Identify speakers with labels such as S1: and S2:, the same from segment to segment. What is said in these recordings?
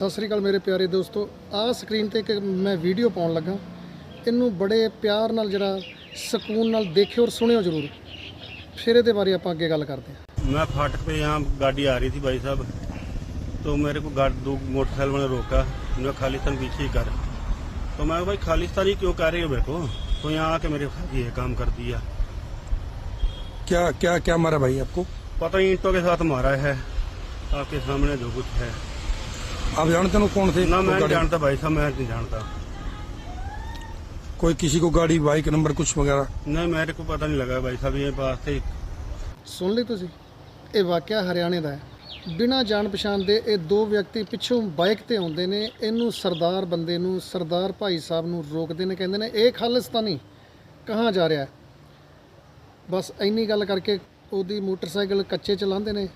S1: ਸਤਿ ਸ੍ਰੀ ਅਕਾਲ ਮੇਰੇ ਪਿਆਰੇ ਦੋਸਤੋ ਆਹ ਸਕਰੀਨ ਤੇ ਇੱਕ ਮੈਂ ਵੀਡੀਓ ਪਾਉਣ ਲੱਗਾ ਇਹਨੂੰ ਬੜੇ ਪਿਆਰ ਨਾਲ ਜਰਾ ਸਕੂਨ ਨਾਲ ਦੇਖਿਓ ਔਰ ਸੁਣਿਓ ਜ਼ਰੂਰ ਫਿਰ ਇਹਦੇ ਬਾਰੇ ਆਪਾਂ ਅੱਗੇ ਗੱਲ ਕਰਦੇ ਹਾਂ
S2: मैं फाटक पे यहाँ गाड़ी आ रही थी भाई साहब तो मेरे को गाड़ी दो मोटरसाइकिल वाले रोका मैं खालिस्तान पीछे ही कर तो मैं भाई खालिस्तान ही क्यों कह रही हो मेरे को तो यहाँ आके मेरे साथ ये काम कर दिया
S3: क्या क्या क्या मारा भाई आपको
S2: पता ही ईंटों के साथ मारा है आपके सामने जो कुछ है
S3: आप जानते हो कौन थे
S2: ना मैं
S3: वो
S2: नहीं
S3: गाड़ी-
S2: जानता भाई साहब मैं नहीं जानता
S3: कोई किसी को गाड़ी बाइक नंबर कुछ वगैरह
S2: नहीं मेरे को पता नहीं लगा भाई साहब ये पास थे
S1: ਸੁਣ ਲਈ ਤੁਸੀਂ ਇਹ ਵਾਕਿਆ ਹਰਿਆਣੇ ਦਾ ਹੈ ਬਿਨਾਂ ਜਾਣ ਪਛਾਣ ਦੇ ਇਹ ਦੋ ਵਿਅਕਤੀ ਪਿੱਛੋਂ ਬਾਈਕ ਤੇ ਆਉਂਦੇ ਨੇ ਇਹਨੂੰ ਸਰਦਾਰ ਬੰਦੇ ਨੂੰ ਸਰਦਾਰ ਭਾਈ ਸਾਹਿਬ ਨੂੰ ਰੋਕਦੇ ਨੇ ਕਹਿੰਦੇ ਨੇ ਇਹ ਖਾਲਿਸਤਾਨੀ ਕਹਾਂ ਜਾ ਰਿਹਾ ਹੈ ਬਸ ਇੰਨੀ ਗੱਲ ਕਰਕੇ ਉਹਦੀ ਮੋਟਰਸਾਈਕਲ ਕੱਚੇ ਚਲਾਉਂਦੇ ਨੇ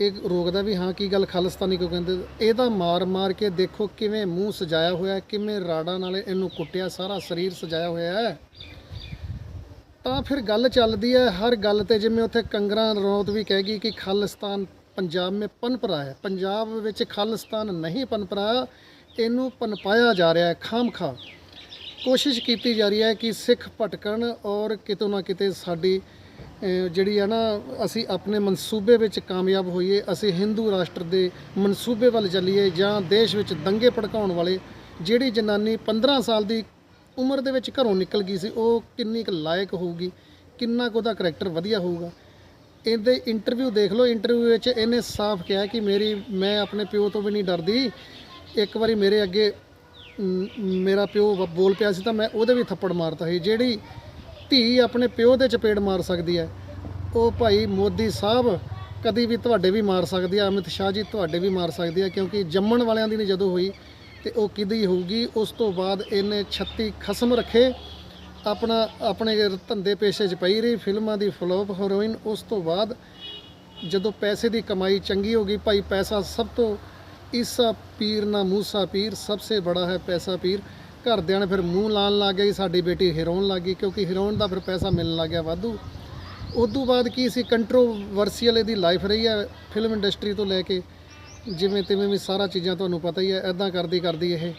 S1: ਇਹ ਰੋਕਦਾ ਵੀ ਹਾਂ, ਕੀ ਗੱਲ ਖਾਲਿਸਤਾਨੀ ਕਿਉਂ ਕਹਿੰਦੇ? ਇਹਦਾ ਮਾਰ ਮਾਰ ਕੇ ਦੇਖੋ ਕਿਵੇਂ ਮੂੰਹ ਸਜਾਇਆ ਹੋਇਆ ਕਿਵੇਂ ਰਾੜਾਂ ਨਾਲ ਇਹਨੂੰ ਕੁੱਟਿਆ, ਸਾਰਾ ਸਰੀਰ ਸਜਾਇਆ ਹੋਇਆ ਹੈ। ਤਾਂ ਫਿਰ ਗੱਲ ਚੱਲਦੀ ਹੈ, ਹਰ ਗੱਲ ਤੇ ਜਿਵੇਂ ਉੱਥੇ ਕੰਗਰਾ ਰੌਤ ਵੀ ਕਹਿ ਗਈ ਕਿ ਖਾਲਿਸਤਾਨ ਪੰਜਾਬ ਮੇ ਪਨਪਰਾ ਹੈ। ਪੰਜਾਬ ਵਿੱਚ ਖਾਲਿਸਤਾਨ ਨਹੀਂ ਪਨਪ ਇਹਨੂੰ ਪਨਪਾਇਆ ਜਾ ਰਿਹਾ ਹੈ ਖਾਮਖਾ ਕੋਸ਼ਿਸ਼ ਕੀਤੀ ਜਾ ਰਹੀ ਹੈ ਕਿ ਸਿੱਖ ਭਟਕਣ ਔਰ ਕਿਤੋਂ ਨਾ ਕਿਤੇ ਸਾਡੀ ਜਿਹੜੀ ਹੈ ਨਾ, ਅਸੀਂ ਆਪਣੇ ਮਨਸੂਬੇ ਵਿੱਚ ਕਾਮਯਾਬ ਹੋਈਏ, ਅਸੀਂ ਹਿੰਦੂ ਰਾਸ਼ਟਰ ਦੇ ਮਨਸੂਬੇ ਵੱਲ ਚੱਲੀਏ ਜਾਂ ਦੇਸ਼ ਵਿੱਚ ਦੰਗੇ ਭੜਕਾਉਣ ਵਾਲੇ, ਜਿਹੜੀ ਜਨਾਨੀ 15 ਸਾਲ ਦੀ ਉਮਰ ਦੇ ਵਿੱਚ ਘਰੋਂ ਨਿਕਲ ਗਈ ਸੀ, ਉਹ ਕਿੰਨੀ ਕੁ ਲਾਇਕ ਹੋਊਗੀ, ਕਿੰਨਾ ਕੁ ਉਹਦਾ ਕਰੈਕਟਰ ਵਧੀਆ ਹੋਊਗਾ। ਇਹਦੇ ਇੰਟਰਵਿਊ ਦੇਖ ਲਓ ਇੰਟਰਵਿਊ ਵਿੱਚ ਇਹਨੇ ਸਾਫ਼ ਕਿਹਾ ਕਿ ਮੇਰੀ, ਮੈਂ ਆਪਣੇ ਪਿਓ ਤੋਂ ਵੀ ਨਹੀਂ ਡਰਦੀ। ਇੱਕ ਵਾਰੀ ਮੇਰੇ ਅੱਗੇ ਮੇਰਾ ਪਿਓ ਬੋਲ ਪਿਆ ਸੀ ਤਾਂ ਮੈਂ ਉਹਦੇ ਵੀ ਥੱਪੜ ਮਾਰਤਾ ਸੀ। ਜਿਹੜੀ ਧੀ ਆਪਣੇ ਪਿਓ ਦੇ ਚਪੇੜ ਮਾਰ ਸਕਦੀ ਹੈ। ਉਹ ਭਾਈ ਮੋਦੀ ਸਾਹਿਬ ਕਦੀ ਵੀ ਤੁਹਾਡੇ ਵੀ ਮਾਰ ਸਕਦੀ ਹੈ, ਅਮਿਤ ਸ਼ਾਹ ਜੀ ਤੁਹਾਡੇ ਵੀ ਮਾਰ ਸਕਦੀ ਹੈ, ਕਿਉਂਕਿ ਜੰਮਣ ਵਾਲਿਆਂ ਦੀ ਨਹੀਂ ਜਦੋਂ ਹੋਈ ਤੇ ਉਹ ਕਿਹਦੀ ਹੋਊਗੀ, ਉਸ ਤੋਂ ਬਾਅਦ ਇਹਨੇ 36 ਖਸਮ ਰੱਖੇ। ਆਪਣਾ, ਆਪਣੇ ਧੰਦੇ ਪੇਸ਼ੇ 'ਚ ਪਈ ਰਹੀ, ਫਿਲਮਾਂ ਦੀ ਫਲੋਪ ਹੀਰੋਇਨ ਉਸ ਤੋਂ ਬਾਅਦ ਜਦੋਂ ਪੈਸੇ ਦੀ ਕਮਾਈ ਚੰਗੀ ਹੋ ਗਈ, ਭਾਈ ਪੈਸਾ ਸਭ ਤੋਂ ਈਸਾ ਪੀਰ ਨਾ ਮੂਸਾ ਪੀਰ, ਸਭ ਤੋਂ ਬੜਾ ਹੈ ਪੈਸਾ ਪੀਰ। ਘਰਦਿਆਂ ਨੇ ਫਿਰ ਮੂੰਹ ਲਾਣ ਲੱਗ ਗਏ ਸਾਡੀ ਬੇਟੀ ਹੀਰੋਇਨ ਲੱਗ ਗਈ, ਕਿਉਂਕਿ ਹੀਰੋਇਨ ਦਾ ਫਿਰ ਪੈਸਾ ਮਿਲਣ ਲੱਗ ਗਿਆ ਵਾਧੂ। ਉਦੋਂ ਬਾਅਦ ਕੀ ਸੀ ਕੰਟਰੋਵਰਸੀਅਲ ਇਹਦੀ ਲਾਈਫ ਰਹੀ ਹੈ ਫਿਲਮ ਇੰਡਸਟਰੀ ਤੋਂ ਲੈ ਕੇ, ਜਿਵੇਂ ਤਿਵੇਂ ਵੀ ਸਾਰਾ ਚੀਜ਼ਾਂ ਤੁਹਾਨੂੰ ਪਤਾ ਹੀ ਹੈ ਐਦਾਂ ਕਰਦੀ ਕਰਦੀ ਇਹ।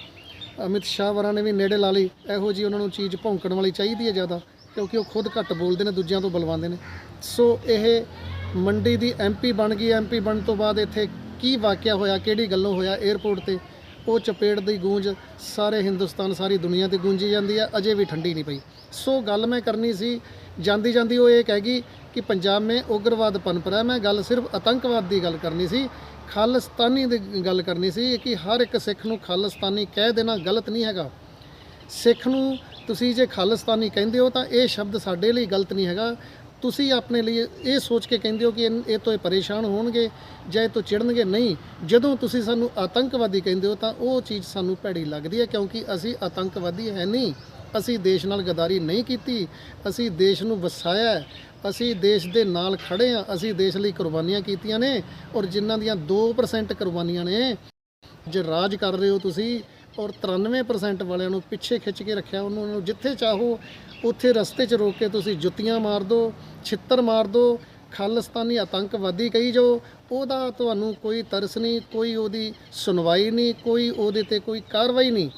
S1: ਅਮਿਤ ਸ਼ਾਹ ਵਰਾਂ ਨੇ ਵੀ ਨੇੜੇ ਲਾ ਲਈ, ਇਹੋ ਜੀ ਉਹਨਾਂ ਨੂੰ ਚੀਜ਼ ਭੌਂਕਣ ਵਾਲੀ ਚਾਹੀਦੀ ਹੈ ਜ਼ਿਆਦਾ, ਕਿਉਂਕਿ ਉਹ ਖੁਦ ਘੱਟ ਬੋਲਦੇ ਨੇ, ਦੂਜਿਆਂ ਤੋਂ ਬੁਲਵਾਉਂਦੇ ਨੇ। ਸੋ ਇਹ ਮੰਡੀ ਦੀ ਐਮਪੀ ਬਣ ਗਈ ਐਮਪੀ ਬਣਨ ਤੋਂ ਬਾਅਦ ਇੱਥੇ ਕੀ ਵਾਕਿਆ ਹੋਇਆ, ਕਿਹੜੀ ਗੱਲੋਂ ਹੋਇਆ 에ਅਰਪੋਰਟ ਤੇ ਉਹ ਚਪੇੜ ਦੀ ਗੂੰਜ ਸਾਰੇ ਹਿੰਦੁਸਤਾਨ, ਸਾਰੀ ਦੁਨੀਆ ਤੇ ਗੂੰਜੀ ਜਾਂਦੀ ਹੈ ਅਜੇ ਵੀ ਠੰਡੀ ਨਹੀਂ ਪਈ। ਸੋ ਗੱਲ ਮੈਂ ਕਰਨੀ ਸੀ, ਜਾਂਦੀ ਜਾਂਦੀ ਉਹ ਇਹ ਕਹਿ ਗਈ ਕਿ ਪੰਜਾਬ ਮੇ ਉਗਰਵਾਦ ਪਨਪ ਰਿਹਾ ਮੈਂ ਗੱਲ ਸਿਰਫ ਆਤੰਕਵਾਦ ਦੀ ਗੱਲ ਕਰਨੀ ਸੀ, ਖਾਲਿਸਤਾਨੀ ਦੀ ਗੱਲ ਕਰਨੀ ਸੀ ਕਿ ਹਰ ਇੱਕ ਸਿੱਖ ਨੂੰ ਖਾਲਿਸਤਾਨੀ ਕਹਿ ਦੇਣਾ ਗਲਤ ਨਹੀਂ ਹੈਗਾ। ਸਿੱਖ ਨੂੰ ਤੁਸੀਂ ਜੇ ਖਾਲਿਸਤਾਨੀ ਕਹਿੰਦੇ ਹੋ ਤਾਂ ਇਹ ਸ਼ਬਦ ਸਾਡੇ ਲਈ ਗਲਤ ਨਹੀਂ ਹੈਗਾ। ਤੁਸੀਂ ਆਪਣੇ ਲਈ ਇਹ ਸੋਚ ਕੇ ਕਹਿੰਦੇ ਹੋ ਕਿ ਇਹ ਇਹ ਤੋਂ ਇਹ ਪਰੇਸ਼ਾਨ ਹੋਣਗੇ ਜਾਂ ਇਹ ਤੋਂ ਚਿੜਨਗੇ ਨਹੀਂ। ਜਦੋਂ ਤੁਸੀਂ ਸਾਨੂੰ ਆਤੰਕਵਾਦੀ ਕਹਿੰਦੇ ਹੋ ਤਾਂ ਉਹ ਚੀਜ਼ ਸਾਨੂੰ ਭੈੜੀ ਲੱਗਦੀ ਹੈ ਕਿਉਂਕਿ ਅਸੀਂ ਆਤੰਕਵਾਦੀ ਹੈ ਨਹੀਂ। ਅਸੀਂ ਦੇਸ਼ ਨਾਲ ਗਦਾਰੀ ਨਹੀਂ ਕੀਤੀ। ਅਸੀਂ ਦੇਸ਼ ਨੂੰ ਵਸਾਇਆ ਅਸੀਂ ਦੇਸ਼ ਦੇ ਨਾਲ ਖੜੇ ਹਾਂ। ਅਸੀਂ ਦੇਸ਼ ਲਈ ਕੁਰਬਾਨੀਆਂ ਕੀਤੀਆਂ ਨੇ ਔਰ ਜਿਨ੍ਹਾਂ ਦੀਆਂ 2% ਕੁਰਬਾਨੀਆਂ ਨੇ। ਜੇ ਰਾਜ ਕਰ ਰਹੇ ਹੋ ਤੁਸੀਂ ਔਰ 93% ਵਾਲਿਆਂ ਨੂੰ ਪਿੱਛੇ ਖਿੱਚ ਕੇ ਰੱਖਿਆ। ਉਹਨੂੰ ਉਹਨੂੰ ਜਿੱਥੇ ਚਾਹੋ, ਉੱਥੇ ਰਸਤੇ 'ਚ ਰੋਕ ਕੇ ਤੁਸੀਂ ਜੁੱਤੀਆਂ ਮਾਰ ਦਿਓ ਛਿੱਤਰ ਮਾਰ ਦਿਓ ਖਾਲਿਸਤਾਨੀ ਆਤੰਕਵਾਦੀ ਕਹੀ ਜੋ ਉਹਦਾ ਤੁਹਾਨੂੰ ਕੋਈ ਤਰਸ ਨਹੀਂ, ਕੋਈ ਉਹਦੀ ਸੁਣਵਾਈ ਨਹੀਂ, ਕੋਈ ਉਹਦੇ ਤੇ ਕੋਈ ਕਾਰਵਾਈ ਨਹੀਂ।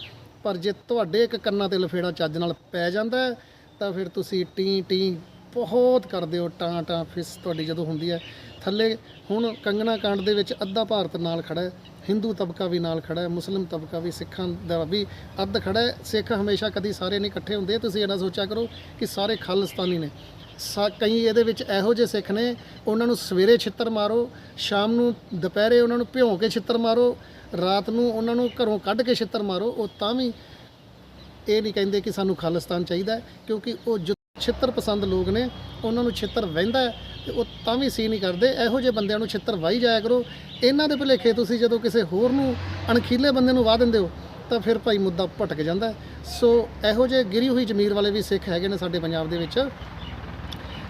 S1: ਪਰ ਜੇ ਤੁਹਾਡੇ ਇੱਕ ਕੰਨਾਂ ਤੇ ਲਫੇੜਾ ਚੱਜ ਨਾਲ ਪੈ ਜਾਂਦਾ, ਤਾਂ ਫਿਰ ਤੁਸੀਂ ਟੀ ਟੀ ਬਹੁਤ ਕਰਦੇ ਹੋ, ਟਾਂ ਟਾਂ ਫਿਸ ਤੁਹਾਡੀ ਜਦੋਂ ਹੁੰਦੀ ਹੈ। ਥੱਲੇ ਹੁਣ ਕੰਗਣਾ ਕਾਂਡ ਦੇ ਵਿੱਚ ਅੱਧਾ ਭਾਰਤ ਨਾਲ ਖੜਾ ਹੈ, ਹਿੰਦੂ ਤਬਕਾ ਵੀ ਨਾਲ ਖੜਾ ਹੈ, ਮੁਸਲਿਮ ਤਬਕਾ ਵੀ, ਸਿੱਖਾਂ ਦਾ ਵੀ ਅੱਧ ਖੜਾ ਹੈ। ਸਿੱਖ ਹਮੇਸ਼ਾ ਕਦੀ ਸਾਰੇ ਨਹੀਂ ਇਕੱਠੇ ਹੁੰਦੇ, ਤੁਸੀਂ ਇਹਨਾਂ ਸੋਚਿਆ ਕਰੋ ਕਿ ਸਾਰੇ ਖਾਲਿਸਤਾਨੀ ਨੇ। ਸਾ, ਕਈ ਇਹਦੇ ਵਿੱਚ ਇਹੋ ਜਿਹੇ ਸਿੱਖ ਨੇ, ਉਹਨਾਂ ਨੂੰ ਸਵੇਰੇ ਛਿੱਤਰ ਮਾਰੋ, ਸ਼ਾਮ ਨੂੰ ਦੁਪਹਿਰੇ ਉਹਨਾਂ ਨੂੰ ਭਿਉਂ ਕੇ ਛਿੱਤਰ ਮਾਰੋ, ਰਾਤ ਨੂੰ ਉਹਨਾਂ ਨੂੰ ਘਰੋਂ ਕੱਢ ਕੇ ਛਿੱਤਰ ਮਾਰੋ, ਉਹ ਤਾਂ ਵੀ ਇਹ ਨਹੀਂ ਕਹਿੰਦੇ ਕਿ ਸਾਨੂੰ ਖਾਲਿਸਤਾਨ ਚਾਹੀਦਾ ਕਿਉਂਕਿ ਉਹ ਜੋ ਛਿੱਤਰ ਪਸੰਦ ਲੋਕ ਨੇ, ਉਹਨਾਂ ਨੂੰ ਛਿੱਤਰ ਵਹਿੰਦਾ ਹੈ ਤੇ ਉਹ ਤਾਂ ਵੀ ਸੀ ਨਹੀਂ ਕਰਦੇ। ਇਹੋ ਜਿਹੇ ਬੰਦਿਆਂ ਨੂੰ ਛਿੱਤਰ ਵਾਈ ਜਾਇਆ ਕਰੋ। ਇਹਨਾਂ ਦੇ ਭੁਲੇਖੇ ਤੁਸੀਂ ਜਦੋਂ ਕਿਸੇ ਹੋਰ ਨੂੰ ਅਣਖੀਲੇ ਬੰਦੇ ਨੂੰ ਵਾਹ ਦਿੰਦੇ ਹੋ, ਤਾਂ ਫਿਰ ਭਾਈ ਮੁੱਦਾ ਭਟਕ ਜਾਂਦਾ ਸੋ ਇਹੋ ਜਿਹੇ ਗਿਰੀ ਹੋਈ ਜ਼ਮੀਰ ਵਾਲੇ ਵੀ ਸਿੱਖ ਹੈਗੇ ਨੇ ਸਾਡੇ ਪੰਜਾਬ ਦੇ ਵਿੱਚ।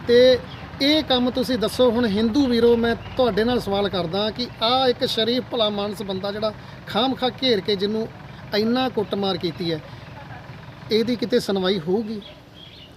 S1: ਤੇ ਇਹ ਕੰਮ ਤੁਸੀਂ ਦੱਸੋ, ਹੁਣ ਹਿੰਦੂ ਵੀਰੋ, ਮੈਂ ਤੁਹਾਡੇ ਨਾਲ ਸਵਾਲ ਕਰਦਾ ਕਿ ਆਹ ਇੱਕ ਸ਼ਰੀਫ ਭਲਾ ਮਾਨਸ ਬੰਦਾ ਜਿਹੜਾ ਖਾਮਖਾ ਘੇਰ ਕੇ ਜਿਹਨੂੰ ਇੰਨਾ ਕੁੱਟਮਾਰ ਕੀਤੀ ਹੈ, ਇਹਦੀ ਕਿਤੇ ਸੁਣਵਾਈ ਹੋਊਗੀ?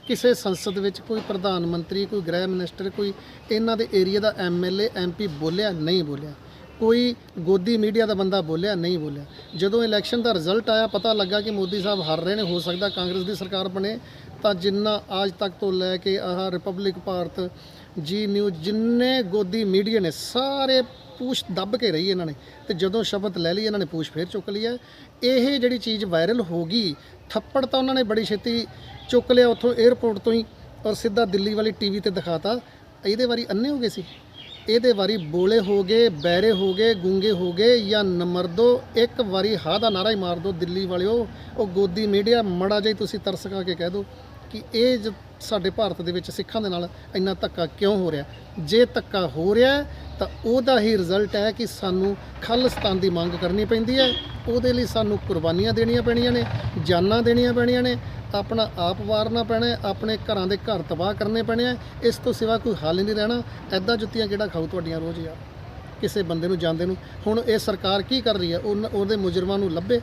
S1: ਕਿਸੇ ਸੰਸਦ ਵਿੱਚ ਕੋਈ ਪ੍ਰਧਾਨ ਮੰਤਰੀ, ਕੋਈ ਗ੍ਰਹਿ ਮਿਨਿਸਟਰ, ਕੋਈ ਇਹਨਾਂ ਦੇ ਏਰੀਆ ਦਾ ਐਮਐਲਏ ਐਮਪੀ ਬੋਲਿਆ, ਨਹੀਂ ਬੋਲਿਆ। ਕੋਈ ਗੋਦੀ ਮੀਡੀਆ ਦਾ ਬੰਦਾ ਬੋਲਿਆ, ਨਹੀਂ ਬੋਲਿਆ। ਜਦੋਂ ਇਲੈਕਸ਼ਨ ਦਾ ਰਿਜ਼ਲਟ ਆਇਆ, ਪਤਾ ਲੱਗਾ ਕਿ ਮੋਦੀ ਸਾਹਿਬ ਹਾਰ ਰਹੇ ਨੇ, ਹੋ ਸਕਦਾ ਕਾਂਗਰਸ ਦੀ ਸਰਕਾਰ ਬਣੇ। ਤਾਂ ਜਿੰਨਾ ਅੱਜ ਤੱਕ ਤੋਂ ਲੈ ਕੇ ਆਹ ਰਿਪਬਲਿਕ ਭਾਰਤ, ਜੀ ਨਿਊਜ਼, ਜਿੰਨੇ ਗੋਦੀ ਮੀਡੀਆ ਨੇ, ਸਾਰੇ ਪੂਛ ਦੱਬ ਕੇ ਰਹੀ ਇਹਨਾਂ ਨੇ ਤੇ ਜਦੋਂ ਸ਼ਬਦ ਲੈ ਲਈ ਇਹਨਾਂ ਨੇ ਪੂਛ ਫੇਰ ਚੁੱਕ ਲਈ ਹੈ ਇਹ ਜਿਹੜੀ ਚੀਜ਼ ਵਾਇਰਲ ਹੋ ਗਈ, ਥੱਪੜ ਤਾਂ ਉਹਨਾਂ ਨੇ ਬੜੀ ਛੇਤੀ ਚੁੱਕ ਲਿਆ ਉੱਥੋਂ 에ਅਰਪੋਰਟ ਤੋਂ ਹੀ ਔਰ ਸਿੱਧਾ ਦਿੱਲੀ ਵਾਲੀ ਟੀਵੀ ਤੇ ਦਿਖਾਤਾ। ਇਹਦੇ ਵਾਰੀ ਅੰਨੇ ਹੋ ਗਏ ਸੀ। ਇਹਦੇ ਵਾਰੀ ਬੋਲੇ ਹੋ ਗਏ, ਬੈਰੇ ਹੋ ਗਏ, ਗੂੰਗੇ ਹੋ ਗਏ ਜਾਂ ਨੰਬਰ ਦੋ, ਇੱਕ ਵਾਰੀ ਹਾ ਦਾ ਨਾਰਾ ਹੀ ਮਾਰ ਦਿਓ ਦਿੱਲੀ ਵਾਲਿਓ। ਉਹ ਗੋਦੀ ਮੀਡੀਆ, ਮੜਾ ਜਾਈ ਤੁਸੀਂ ਤਰਸਕਾ ਕੇ ਕਹਿ ਦਿਓ ਕਿ ਇਹ ਜ- ਸਾਡੇ ਭਾਰਤ ਦੇ ਵਿੱਚ ਸਿੱਖਾਂ ਦੇ ਨਾਲ ਇੰਨਾ ਧੱਕਾ ਕਿਉਂ ਹੋ ਰਿਹਾ? ਜੇ ਧੱਕਾ ਹੋ ਰਿਹਾ ਹੈ, ਤਾਂ ਉਹਦਾ ਹੀ ਰਿਜ਼ਲਟ ਹੈ ਕਿ ਸਾਨੂੰ ਖਾਲਿਸਤਾਨ ਦੀ ਮੰਗ ਕਰਨੀ ਪੈਂਦੀ ਹੈ। ਉਹਦੇ ਲਈ ਸਾਨੂੰ ਕੁਰਬਾਨੀਆਂ ਦੇਣੀਆਂ ਪੈਣੀਆਂ ਨੇ ਜਾਨਾਂ ਦੇਣੀਆਂ ਪੈਣੀਆਂ ਨੇ ਆਪਣਾ ਆਪ ਵਾਰਨਾ ਪੈਣਾ ਹੈ, ਆਪਣੇ ਘਰਾਂ ਦੇ ਘਰ ਤਬਾਹ ਕਰਨੇ ਪੈਣੇ ਆ। ਇਸ ਤੋਂ ਸਿਵਾ ਕੋਈ ਹੱਲ ਹੀ ਨਹੀਂ ਰਹਿਣਾ। ਐਦਾਂ ਜੁੱਤੀਆਂ ਕਿਹੜਾ ਖਾਊ ਤੁਹਾਡੀਆਂ ਰੋਜ਼ ਯਾਰ? ਕਿਸੇ ਬੰਦੇ ਨੂੰ ਜਾਂਦੇ ਨੂੰ। ਹੁਣ ਇਹ ਸਰਕਾਰ ਕੀ ਕਰ ਰਹੀ ਹੈ? ਉਨ- ਉਹਦੇ ਮੁਜਰਮਾਂ ਨੂੰ ਲੱਭੇ।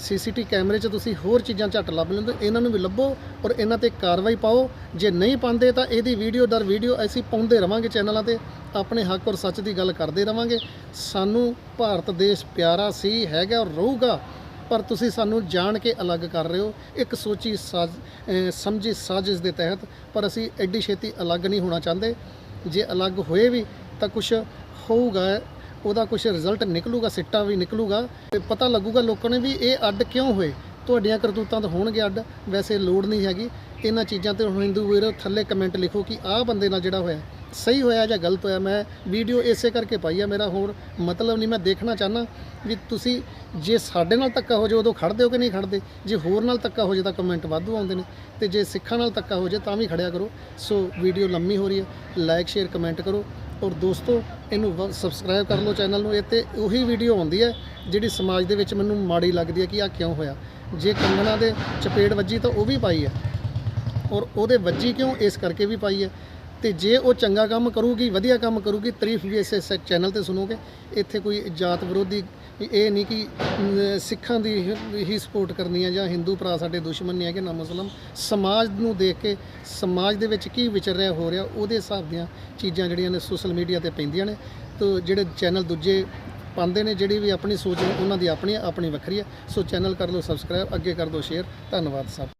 S1: ਸੀਸੀਟੀ ਕੈਮਰੇ 'ਚ ਤੁਸੀਂ ਹੋਰ ਚੀਜ਼ਾਂ ਝੱਟ ਲੱਭ ਲੈਂਦੇ ਇਹਨਾਂ ਨੂੰ ਵੀ ਲੱਭੋ ਔਰ ਇਹਨਾਂ ਤੇ ਕਾਰਵਾਈ ਪਾਓ। ਜੇ ਨਹੀਂ ਪਾਉਂਦੇ ਤਾਂ ਇਹਦੀ ਵੀਡੀਓ ਦਰ ਵੀਡੀਓ ਅਸੀਂ ਪਾਉਂਦੇ ਰਵਾਂਗੇ ਚੈਨਲਾਂ ਤੇ, ਆਪਣੇ ਹੱਕ ਔਰ ਸੱਚ ਦੀ ਗੱਲ ਕਰਦੇ ਰਵਾਂਗੇ। ਸਾਨੂੰ ਭਾਰਤ ਦੇਸ਼ ਪਿਆਰਾ ਸੀ, ਹੈਗਾ ਔਰ ਰਹੂਗਾ, ਪਰ ਤੁਸੀਂ ਸਾਨੂੰ ਜਾਣ ਕੇ ਅਲੱਗ ਕਰ ਰਹੇ ਹੋ। ਇੱਕ ਸੋਚੀ ਸਾਜ਼ ਸਮਝੀ ਸਾਜ਼ਿਸ਼ ਦੇ ਤਹਿਤ ਪਰ ਅਸੀਂ ਐਡੀ ਛੇਤੀ ਅਲੱਗ ਨਹੀਂ ਹੋਣਾ ਚਾਹੁੰਦੇ। ਜੇ ਅਲੱਗ ਹੋਏ ਵੀ ਤਾਂ ਕੁਝ ਹੋਊਗਾ ਉਹਦਾ ਕੁਝ ਰਿਜ਼ਲਟ ਨਿਕਲੂਗਾ, ਸਿੱਟਾ ਵੀ ਨਿਕਲੂਗਾ ਤੇ ਪਤਾ ਲੱਗੂਗਾ ਲੋਕਾਂ ਨੇ ਵੀ ਇਹ ਅੱਡ ਕਿਉਂ ਹੋਏ। ਤੁਹਾਡੀਆਂ ਕਰਤੂਤਾਂ ਤਾਂ ਹੋਣਗੇ ਅੱਡ, ਵੈਸੇ ਲੋੜ ਨਹੀਂ ਹੈਗੀ। ਇਹਨਾਂ ਚੀਜ਼ਾਂ ਤੇ ਹੁਣ ਹਿੰਦੂ ਵੀਰ ਥੱਲੇ ਕਮੈਂਟ ਲਿਖੋ ਕਿ ਆਹ ਬੰਦੇ ਨਾਲ ਜਿਹੜਾ ਹੋਇਆ, ਸਹੀ ਹੋਇਆ ਜਾਂ ਗਲਤ ਹੋਇਆ। ਮੈਂ ਵੀਡੀਓ ਇਸੇ ਕਰਕੇ ਪਾਈ ਆ, ਮੇਰਾ ਹੋਰ ਮਤਲਬ ਨਹੀਂ, ਮੈਂ ਦੇਖਣਾ ਚਾਹਨਾ ਵੀ ਤੁਸੀਂ ਜੇ ਸਾਡੇ ਨਾਲ ਧੱਕਾ ਹੋ ਜਾਏ, ਉਦੋਂ ਖੜਦੇ ਹੋ ਕਿ ਨਹੀਂ ਖੜਦੇ? ਜੇ ਹੋਰ ਨਾਲ ਧੱਕਾ ਹੋ ਜਾਏ ਤਾਂ ਕਮੈਂਟ ਵਾਧੂ ਆਉਂਦੇ ਨੇ। ਤੇ ਜੇ ਸਿੱਖਾਂ ਨਾਲ ਧੱਕਾ ਹੋ ਜਾਏ ਤਾਂ ਵੀ ਖੜਿਆ ਕਰੋ। ਸੋ ਵੀਡੀਓ ਲੰਮੀ ਹੋ ਰਹੀ ਹੈ। ਲਾਈਕ ਸ਼ੇਅਰ ਕਮੈਂਟ ਕਰੋ। ਔਰ ਦੋਸਤੋ, ਇਹਨੂੰ ਸਬਸਕ੍ਰਾਈਬ ਕਰ ਲਓ ਚੈਨਲ ਨੂੰ। ਇਹ ਤੇ ਉਹੀ ਵੀਡੀਓ ਆਉਂਦੀ ਹੈ ਜਿਹੜੀ ਸਮਾਜ ਦੇ ਵਿੱਚ ਮੈਨੂੰ ਮਾੜੀ ਲੱਗਦੀ ਹੈ ਕਿ ਆ ਕਿਉਂ ਹੋਇਆ। ਜੇ ਕੰਗਣਾ ਦੇ ਚਪੇੜ ਵੱਜੀ ਤਾਂ ਉਹ ਵੀ ਪਾਈ ਹੈ। ਔਰ ਉਹਦੇ ਵੱਜੀ ਕਿਉਂ? ਇਸ ਕਰਕੇ ਵੀ ਪਾਈ ਹੈ। ਤੇ ਜੇ ਉਹ ਚੰਗਾ ਕੰਮ ਕਰੂਗੀ, ਵਧੀਆ ਕੰਮ ਕਰੂਗੀ, ਤਾਰੀਫ ਵੀ ਇਸੇ ਸ- ਚੈਨਲ ਤੇ ਸੁਣੋਗੇ। ਇੱਥੇ ਕੋਈ ਜਾਤ ਵਿਰੋਧੀ ਇਹ ਨਹੀਂ ਕਿ ਸਿੱਖਾਂ ਦੀ ਹੀ- ਸਪੋਰਟ ਕਰਨੀ ਹੈ ਜਾਂ ਹਿੰਦੂ ਭਰਾ ਸਾਡੇ ਦੁਸ਼ਮਣ ਨਹੀਂ ਹੈਗੇ, ਨਾ ਮੁਸਲਮ। ਸਮਾਜ ਨੂੰ ਦੇਖ ਕੇ, ਸਮਾਜ ਦੇ ਵਿੱਚ ਕੀ ਵਿਚਰ ਰਿਹਾ, ਹੋ ਰਿਹਾ, ਉਹਦੇ ਹਿਸਾਬ ਦੀਆਂ ਚੀਜ਼ਾਂ ਜਿਹੜੀਆਂ ਨੇ ਸੋਸ਼ਲ ਮੀਡੀਆ ਤੇ ਪੈਂਦੀਆਂ ਨੇ। ਤੋ ਜਿਹੜੇ ਚੈਨਲ ਦੂਜੇ ਪਾਉਂਦੇ ਨੇ, ਜਿਹੜੀ ਵੀ ਆਪਣੀ ਸੋਚ ਉਹਨਾਂ ਦੀ ਆਪਣੀ ਆਪਣੀ ਵੱਖਰੀ ਹੈ ਸੋ ਚੈਨਲ ਕਰ ਲਓ ਸਬਸਕ੍ਰਾਈਬ ਅੱਗੇ ਕਰ ਦਿਓ ਸ਼ੇਅਰ ਧੰਨਵਾਦ ਸਭ।